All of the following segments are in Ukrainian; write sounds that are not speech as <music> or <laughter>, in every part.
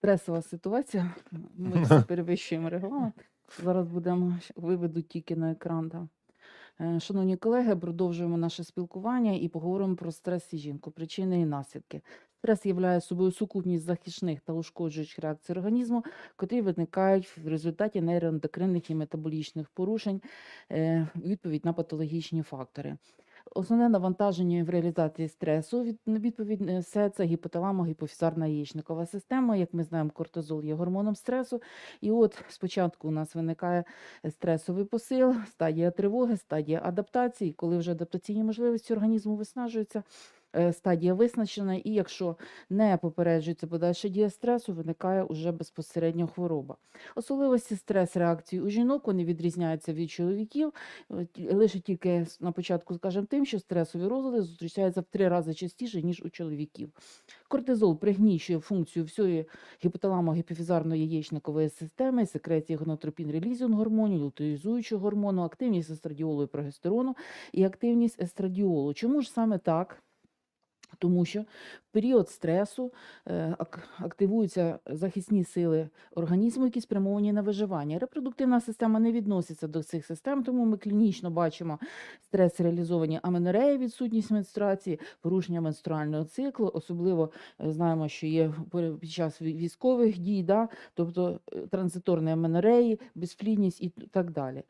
стресова ситуація. Ми всі перевищуємо регламент. Зараз будемо виведу тільки на екран. Да. Е, Шановні колеги, продовжуємо наше спілкування і поговоримо про стрес і жінку, причини і наслідки. Стрес являє собою сукупність захисних та ушкоджуючих реакцій організму, котрі виникають в результаті нейроендокринних і метаболічних порушень, е, відповідь на патологічні фактори. Основне навантаження в реалізації стресу від відповідь все це гіпоталамо-гіпофізарна яєчникова система. Як ми знаємо, кортизол є гормоном стресу. І от спочатку у нас виникає стресовий посил, стадія тривоги, стадія адаптації. Коли вже адаптаційні можливості організму виснажуються, е, стадія визначена, і якщо не попереджується подальша дія стресу, виникає уже безпосередньо хвороба. Особливості стрес-реакції у жінок вони відрізняються від чоловіків. Е, Лише тільки на початку скажемо тим, що стресові розлади зустрічаються в три рази частіше, ніж у чоловіків. Кортизол пригнічує функцію всієї гіпоталамо-гіпофізарної яєчникової системи, секреції гонотропін релізіон гормонів, лютеїзуючого гормону, активність естрадіолу і прогестерону і активність естрадіолу. Чому ж саме так? Тому що в період стресу е, ак- активуються захисні сили організму, які спрямовані на виживання. Репродуктивна система не відноситься до цих систем, тому ми клінічно бачимо стрес реалізовані аменореї, відсутність менструації, порушення менструального циклу. Особливо е, знаємо, що є під час військових дій, да? тобто е, транзиторні аменореї, безплідність і так далі.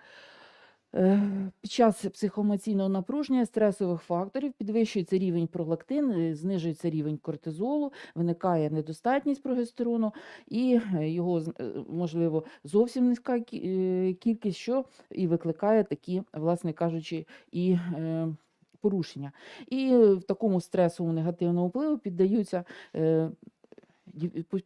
Е, Під час психоемоційного напруження стресових факторів підвищується рівень пролактин, е, знижується рівень кортизолу, виникає недостатність прогестерону і е, його можливо зовсім низька кількість, що і викликає такі, власне кажучи, і порушення. І в такому стресовому негативному впливу піддаються.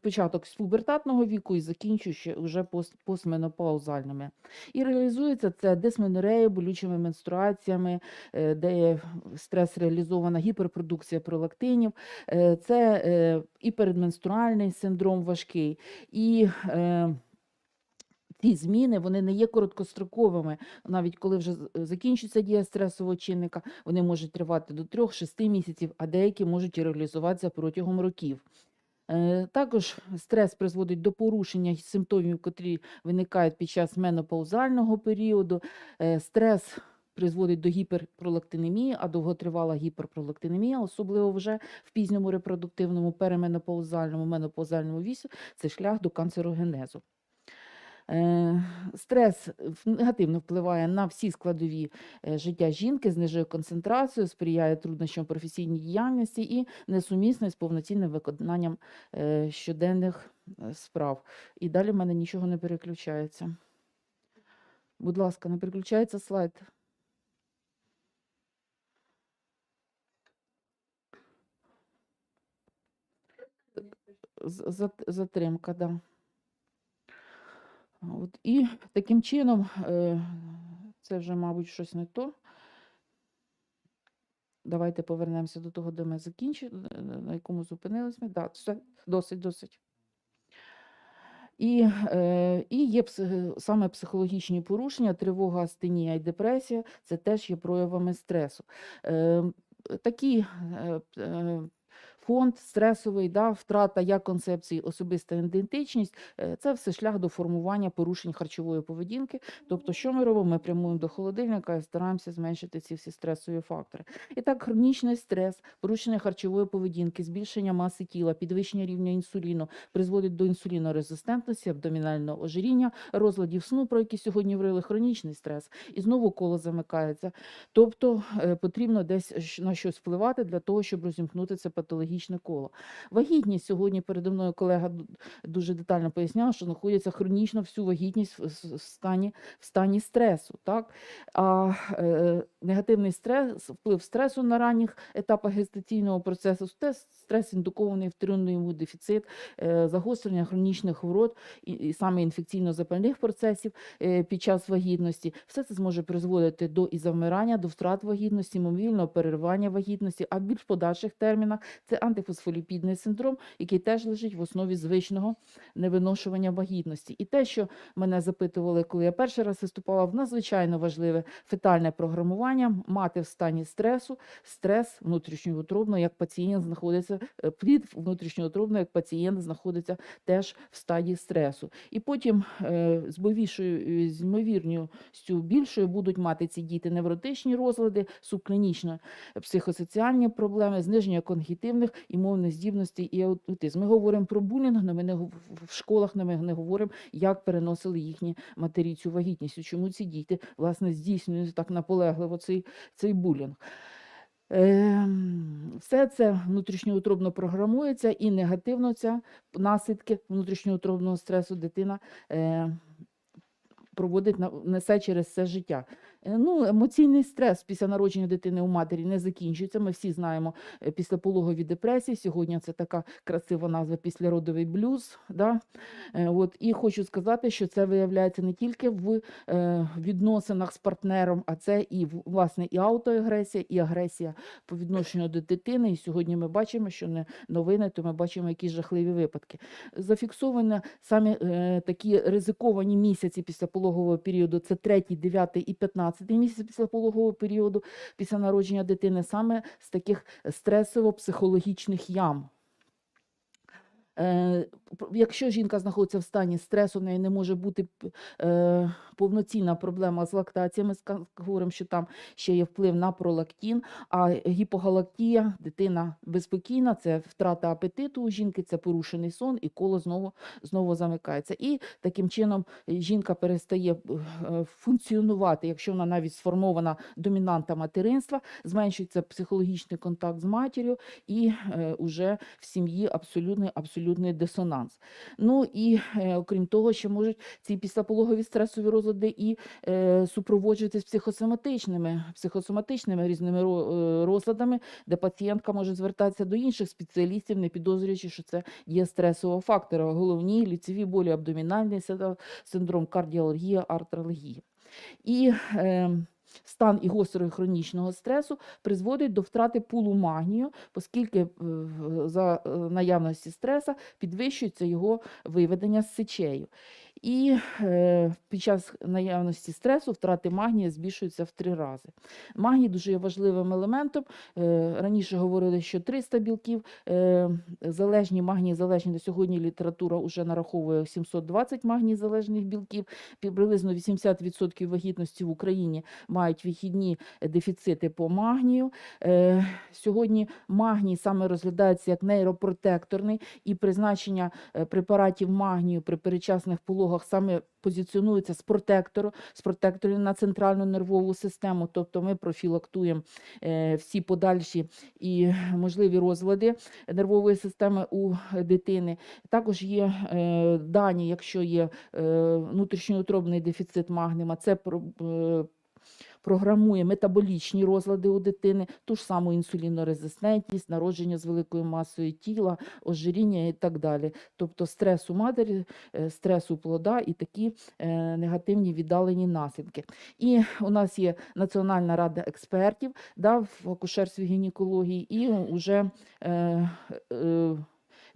Початок з пубертатного віку і закінчуючи вже пост- постменопаузальними. І реалізується це дисменореєю, болючими менструаціями, е, де є стрес реалізована гіперпродукція пролактинів. Е, Це е, і передменструальний синдром важкий, і ці зміни вони не є короткостроковими. Навіть коли вже з- закінчується дія стресового чинника, вони можуть тривати до 3-6 місяців, а деякі можуть реалізуватися протягом років. Е, Також стрес призводить до порушення симптомів, котрі виникають під час менопаузального періоду. Е, Стрес призводить до гіперпролактинемії, а довготривала гіперпролактинемія, особливо вже в пізньому репродуктивному, переменопаузальному, менопаузальному вісі, це шлях до канцерогенезу. Е, Стрес негативно впливає на всі складові е, життя жінки, знижує концентрацію, сприяє труднощам професійній діяльності і несумісне з повноцінним виконанням е, щоденних справ. І далі в мене нічого не переключається. Будь ласка, не переключається слайд. Затримка, да. От, і таким чином, е, це вже, мабуть, щось не то. Давайте повернемося до того, де ми закінчили, е, на якому зупинились ми. Да, все, досить, досить. І, е, і є саме психологічні порушення, тривога, астенія і депресія це теж є проявами стресу. Е, такі е, е, фонд стресовий, да, втрата як концепції особиста ідентичність е, це все шлях до формування порушень харчової поведінки. Тобто, що ми робимо? Ми прямуємо до холодильника і стараємося зменшити ці всі стресові фактори. І так, хронічний стрес, порушення харчової поведінки, збільшення маси тіла, підвищення рівня інсуліну призводить до інсулінорезистентності, абдомінального ожиріння, розладів сну, про які сьогодні говорили, хронічний стрес, і знову коло замикається. Тобто е, потрібно десь на щось впливати для того, щоб розімкнути це патологічне коло. Вагітність сьогодні передо мною колега дуже детально поясняла, що знаходиться хронічно всю вагітність в стані, в стані стресу. Так? А е, негативний стрес, вплив стресу на ранніх етапах гестаційного процесу, стрес, стрес індукований вторинний дефіцит, е, загострення хронічних хвороб і, і саме інфекційно-запальних процесів е, під час вагітності. Все це зможе призводити до і завмирання, до втрат вагітності, мобільного переривання вагітності, а в більш подальших термінах це антифосфоліпідний синдром, який теж лежить в основі звичного невиношування вагітності. І те, що мене запитували, коли я перший раз виступала, в надзвичайно важливе фетальне програмування. мати в стані стресу, стрес внутрішньоутробно, як пацієнт знаходиться, е, плід внутрішньоутробно, як пацієнт знаходиться теж в стадії стресу. І потім е, з більшою, ймовірністю більшою будуть мати ці діти невротичні розлади, субклінічно психосоціальні проблеми, зниження когнітивних і мовних здібностей і аутизм. Ми говоримо про булінг, але ми не в школах ми не говоримо, як переносили їхні матері цю вагітність, чому ці діти власне здійснюють так наполегливо цей, цей булінг. Ем, Все це внутрішньоутробно програмується і негативно ця наслідки внутрішньоутробного стресу дитина е, проводить несе через все життя. Е, Ну, емоційний стрес після народження дитини у матері не закінчується. Ми всі знаємо е, післяпологові депресії. Сьогодні це така красива назва післяродовий блюз. Да? Е, От, і хочу сказати, що це виявляється не тільки в відносинах з партнером, а це і власне і аутоагресія, і агресія по відношенню до дитини. І сьогодні ми бачимо, що не новини, то ми бачимо якісь жахливі випадки. Зафіксовані саме такі ризиковані місяці після пологового періоду. Це 3, 9 і 15 місяць після пологового періоду, після народження дитини, саме з таких стресово-психологічних ям. Якщо жінка знаходиться в стані стресу, в неї не може бути е, повноцінна проблема з лактацією. Ми говоримо, що там ще є вплив на пролактін, а гіпогалактія, дитина безпокійна, це втрата апетиту у жінки, це порушений сон, і коло знову, знову замикається. І таким чином жінка перестає е, функціонувати, якщо вона навіть сформована домінанта материнства, зменшується психологічний контакт з матір'ю, і е, уже в сім'ї абсолютний, абсолютний дисонанс. Ну і е, окрім того, ще можуть ці післяпологові стресові розлади і е, супроводжуватись психосоматичними, психосоматичними різними е, розладами, де пацієнтка може звертатися до інших спеціалістів, не підозрюючи, що це є стресового фактора. Головні ліцеві болі, абдомінальний синдром- кардіалгія, артралгія. І е, стан і гострого хронічного стресу призводить до втрати пулу магнію, оскільки е, за е, наявності стреса підвищується його виведення з сечею. І е, під час наявності стресу втрати магнія збільшуються в три рази. Магній дуже є важливим елементом. Е, раніше говорили, що 300 білків е, залежні, магній залежні. На сьогодні література вже нараховує 720 магній залежних білків. Приблизно 80% вагітності в Україні мають вихідні дефіцити по магнію. Сьогодні магній саме розглядається як нейропротекторний і призначення препаратів магнію при передчасних пологах саме позиціонується з протектору, з протекторів на центральну нервову систему. Тобто ми профілактуємо е, всі подальші і можливі розлади нервової системи у дитини. Також є е, дані, якщо є е, внутрішньоутробний дефіцит магнима, це про- програмує метаболічні розлади у дитини, ту ж саму інсулінорезистентність, народження з великою масою тіла, ожиріння і так далі. Тобто стрес у матері, е, стрес у плода і такі е, негативні віддалені наслідки. І у нас є Національна рада експертів да, в акушерстві гінекології, і вже е, е,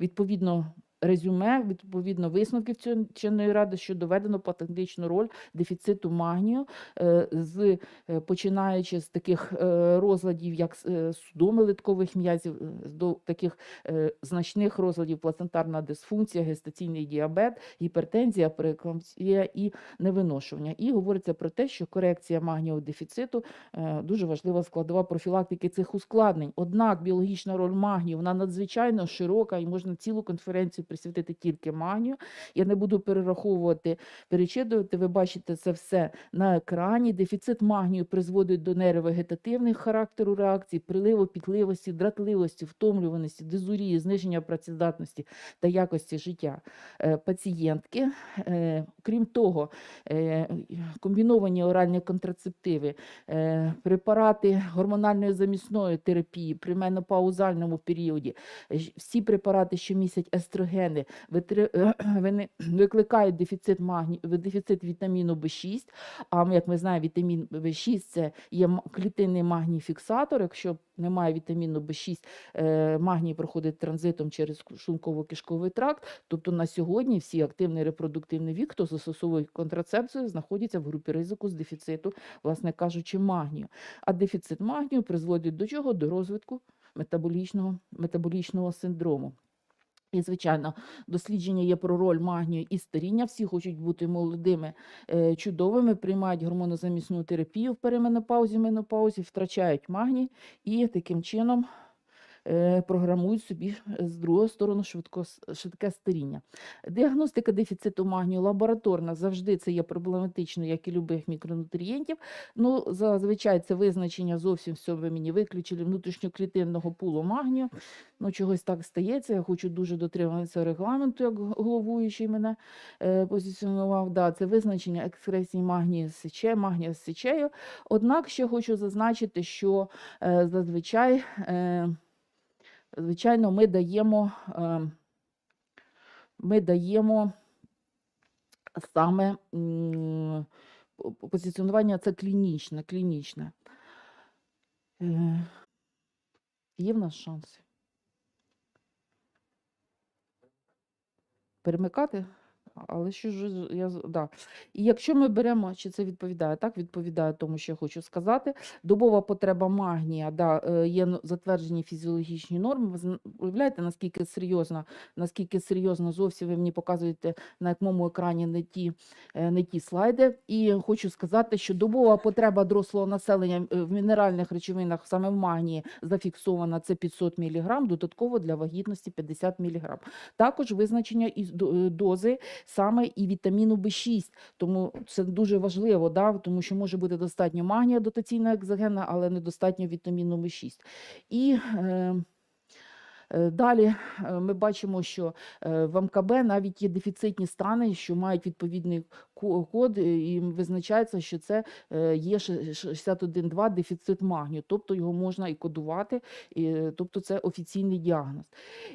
відповідно. Резюме, відповідно, висновків чинної ради, що доведено патентичну роль дефіциту магнію, е, з, е, починаючи з таких е, розладів, як судоми литкових м'язів, до таких значних розладів плацентарна дисфункція, гестаційний діабет, гіпертензія, прееклампсія і невиношування. І говориться про те, що корекція магнієвого дефіциту дуже важлива складова профілактики цих ускладнень. Однак біологічна роль магнію вона надзвичайно широка і можна цілу конференцію присвятити тільки магнію. Я не буду перераховувати, перечитувати. Ви бачите це все на екрані. Дефіцит магнію призводить до нейровегетативних характеру реакцій, приливу, підливості, дратливості, втомлюваності, дизурії, зниження працездатності та якості життя е, пацієнтки. Е, Крім того, е, комбіновані оральні контрацептиви, препарати гормональної замісної терапії при менопаузальному періоді, всі препарати, що містять естроген, екзогени <clears throat> вони викликають дефіцит магні... дефіцит вітаміну В6. А як ми знаємо, вітамін В6 це є клітинний магній фіксатор. Якщо немає вітаміну В6, е, магній проходить транзитом через шлунково-кишковий тракт. Тобто на сьогодні всі активний репродуктивний вік, хто застосовує контрацепцію, знаходяться в групі ризику з дефіциту, власне кажучи, магнію. А дефіцит магнію призводить до чого? До розвитку метаболічного, метаболічного синдрому. І, звичайно, дослідження є про роль магнію і старіння. Всі хочуть бути молодими, е, чудовими, приймають гормонозамісну терапію в переменопаузі, менопаузі, втрачають магній і таким чином програмують собі з другої сторони швидко, швидке старіння. Діагностика дефіциту магнію лабораторна завжди це є проблематично, як і любих мікронутрієнтів. Ну, зазвичай це визначення зовсім ви мені виключили внутрішньоклітинного пулу магнію. Ну, чогось так стається. Я хочу дуже дотримуватися регламенту, як головуючий мене е, позиціонував. Да, це визначення екскресії магнія з сече, магнія з сечею. Однак ще хочу зазначити, що е, зазвичай, е, звичайно, ми даємо, е, ми даємо саме по- по- позиціонування це клінічне, клінічне. Е, Є в нас шанси? Перемикати? Але що ж я да. І якщо ми беремо, чи це відповідає? Так, відповідає тому, що я хочу сказати. Добова потреба магнія, да, е, є ну, затверджені фізіологічні норми. Ви уявляєте, наскільки серйозно, наскільки серйозно зовсім ви мені показуєте на якому екрані не ті, е, не ті слайди. І хочу сказати, що добова потреба дорослого населення е, в мінеральних речовинах, саме в магнії, зафіксована це 500 мг, додатково для вагітності 50 мг. Також визначення із дози саме і вітаміну Б6. тому це дуже важливо, да, тому що може бути достатньо магнія дотаційна екзогена, але недостатньо вітаміну Б6. І е, Е, Далі е, ми бачимо, що е, в МКБ навіть є дефіцитні стани, що мають відповідний код, е, і визначається, що це е, є ше- 61.2 дефіцит магнію, тобто його можна і кодувати, і, е, тобто це офіційний діагноз.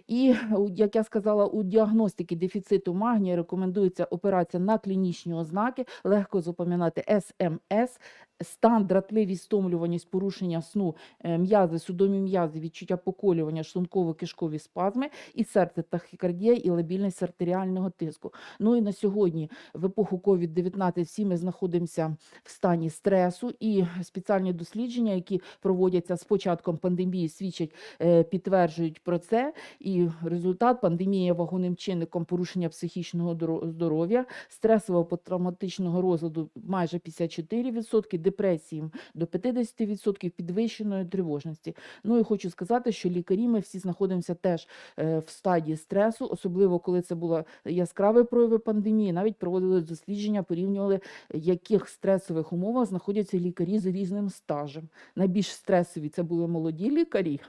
І, як я сказала, у діагностики дефіциту магнія рекомендується опиратися на клінічні ознаки, легко запам'ятати СМС, стан, дратливість, стомлюваність, порушення сну, м'язи, судомі м'язи, відчуття поколювання, шлунково-кишкові спазми, і серце, тахікардія, і лабільність артеріального тиску. Ну і на сьогодні, в епоху COVID-19, всі ми знаходимося в стані стресу, і спеціальні дослідження, які проводяться з початком пандемії, свідчать, е, підтверджують про це. І результат пандемія є вагонним чинником порушення психічного доро- здоров'я, стресово-травматичного розладу майже 54%, депресії до 50%, підвищеної тривожності. Ну і хочу сказати, що лікарі ми всі знаходимося теж е, в стадії стресу, особливо коли це були яскраві прояви пандемії. Навіть проводили дослідження, порівнювали, в яких стресових умовах знаходяться лікарі з різним стажем. Найбільш стресові це були молоді лікарі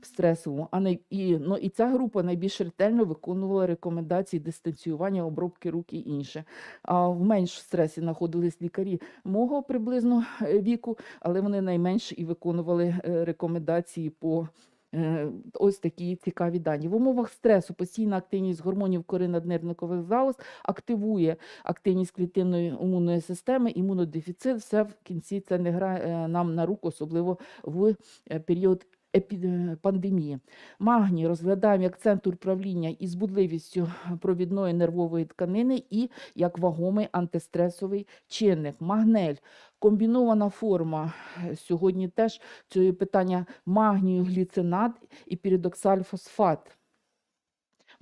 в стресовому, а не і ну і ця група найбільш ретельно виконувала рекомендації дистанціювання, обробки рук і інше. А в менш стресі знаходились лікарі мого приблизно е, віку, але вони найменш і виконували е, рекомендації по. Е, Ось такі цікаві дані. В умовах стресу постійна активність гормонів кори наднирникових залоз активує активність клітинної імунної системи, імунодефіцит. Все в кінці це не грає е, нам на руку, особливо в е, період пандемії. Магній розглядаємо як центр управління із будливістю провідної нервової тканини і як вагомий антистресовий чинник. Магнель комбінована форма. Сьогодні теж цього питання магнію, гліцинат і піридоксальфосфат.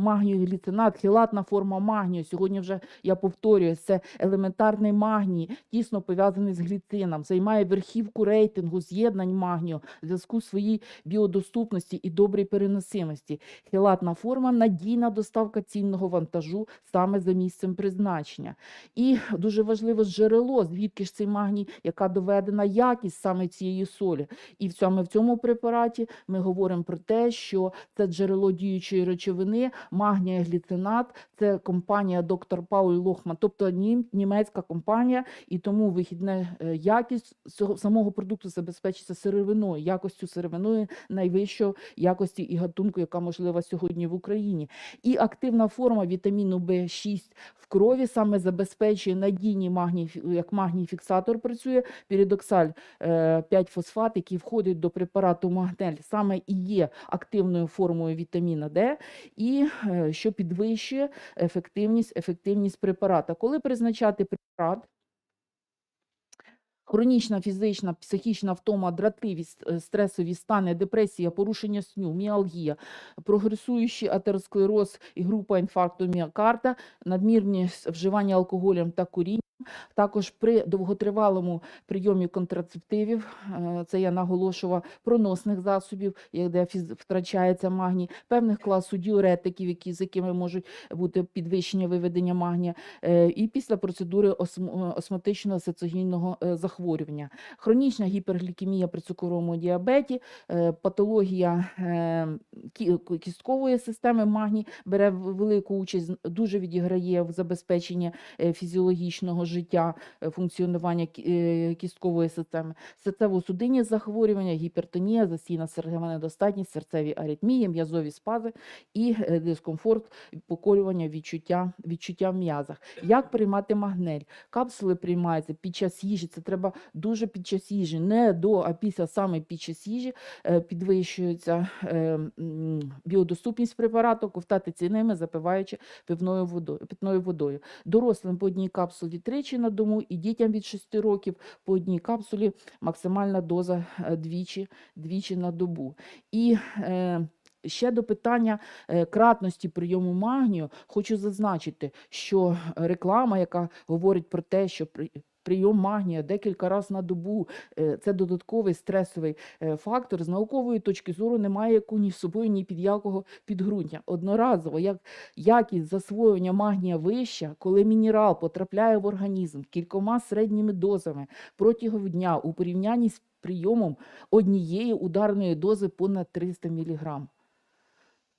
Магнію, гліцинат, хілатна форма магнію. Сьогодні вже я повторюю, це елементарний магній, тісно пов'язаний з гліцином, займає верхівку рейтингу з'єднань магнію в зв'язку своїй біодоступності і добрій переносимості. Хілатна форма надійна доставка цінного вантажу саме за місцем призначення. І дуже важливо джерело, звідки ж цей магній, яка доведена якість саме цієї солі. І цьому, в цьому препараті ми говоримо про те, що це джерело діючої речовини магнія гліцинат. Це компанія доктор Пауль Лохман, тобто нім- німецька компанія, і тому вихідна е, якість самого продукту забезпечиться сировиною, якостю сировиною найвищої якості і гатунку, яка можлива сьогодні в Україні. І активна форма вітаміну В6 в крові саме забезпечує надійні магній, як магній фіксатор працює, піридоксаль 5 фосфат, який входить до препарату Магнель, саме і є активною формою вітаміна Д, і е, що підвищує ефективність, ефективність препарата. Коли призначати препарат, Хронічна фізична, психічна втома, дратливість, е, стресові стани, депресія, порушення сню, міалгія, прогресуючий атеросклероз і група інфаркту міокарда, надмірність вживання алкоголем та куріння. Також при довготривалому прийомі контрацептивів, е, це я наголошувала, проносних засобів, де втрачається магній, певних класу діуретиків, які, з якими можуть бути підвищення виведення магнія, е, і після процедури осм- е, осмотичного сецогінного захворювання. Хронічна гіперглікемія при цукровому діабеті, патологія кісткової системи магній бере велику участь, дуже відіграє в забезпеченні фізіологічного життя, е, функціонування е, кісткової системи, серцево-судинні захворювання, гіпертонія, засійна серцева недостатність, серцеві аритмії, м'язові спази і е, дискомфорт, поколювання, відчуття, відчуття в м'язах. Як приймати магнель? Капсули приймаються під час їжі. Це треба дуже під час їжі, не до, а після саме під час їжі підвищується біодоступність препарату, ковтати цінними, запиваючи пивною водою, питною водою. Дорослим по одній капсулі тричі на дому і дітям від 6 років по одній капсулі максимальна доза двічі, двічі на добу. І е, Ще до питання е, кратності прийому магнію хочу зазначити, що реклама, яка говорить про те, що при- прийом магнія декілька разів на добу е, це додатковий стресовий е, фактор, з наукової точки зору немає яку ні з собою, ні під якого підґрунтя. Одноразово, як якість засвоєння магнія вища, коли мінерал потрапляє в організм кількома середніми дозами протягом дня у порівнянні з прийомом однієї ударної дози понад 300 мг.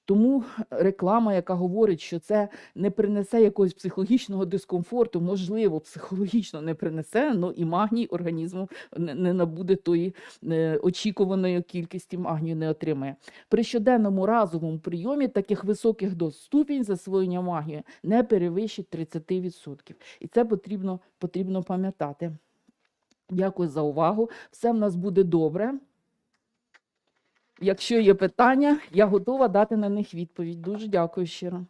Тому реклама, яка говорить, що це не принесе якогось психологічного дискомфорту, можливо, психологічно не принесе, але і магній організму не, не набуде тої е, очікуваної кількості магнію не отримає. При щоденному разовому прийомі таких високих доз ступінь засвоєння магнію не перевищить 30%. І це потрібно, потрібно пам'ятати. Дякую за увагу. Все в нас буде добре. Якщо є питання, я готова дати на них відповідь. Дуже дякую щиро.